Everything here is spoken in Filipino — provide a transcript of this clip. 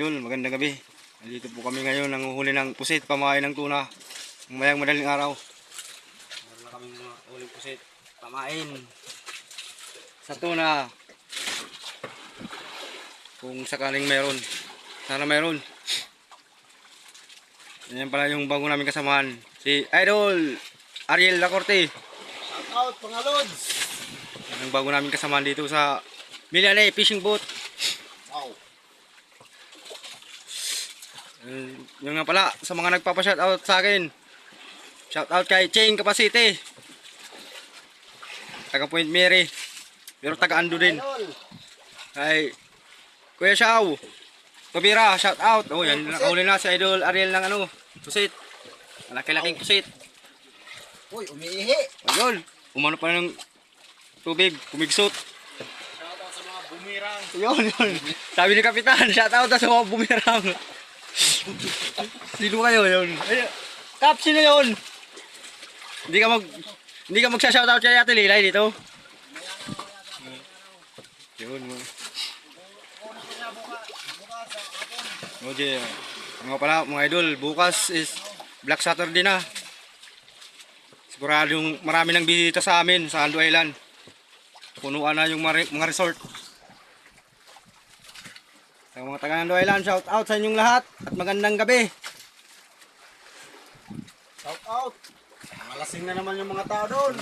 Yun, magandang gabi. Nandito po kami ngayon ng huli ng pusit, pamain ng tuna. Mayang madaling araw. Meron na kami mga huling pusit, pamain. Sa tuna. Kung sakaling meron. Sana meron. Yan pala yung bago namin kasamahan. Si Idol Ariel Lacorte. Shout out mga lods! Yan ang bago namin kasamahan dito sa Milane Fishing Boat. Eh, Yung nga pala, sa mga nagpapa-shoutout sa akin. Shoutout kay Chain Capacity. Taga Point Mary. Pero taga Ando din. Kay Kuya Shaw. Tobira, shoutout. Oh, yan, nakahuli na si Idol Ariel ng ano, pusit. Malaki-laking pusit. Uy, umiihi! Ayun, umano pa ng tubig, pumigsot. Shout out sa mga bumirang! Yun, yun. Sabi ni Kapitan, shoutout sa mga bumirang. Sino kayo yun? Ay, Kap, sino yun? Hindi ka mag... Hindi ka magsha-shoutout kay Ate Lilay dito? Yun mo. O, di. Mga pala, mga idol, bukas is Black Saturday na. Siguradong marami nang bisita sa amin sa Ando Island. Punuan na yung mga resort. Sa mga taga Ando Island, shout out sa inyong lahat at magandang gabi. Shout out! Malasing na naman yung mga tao doon!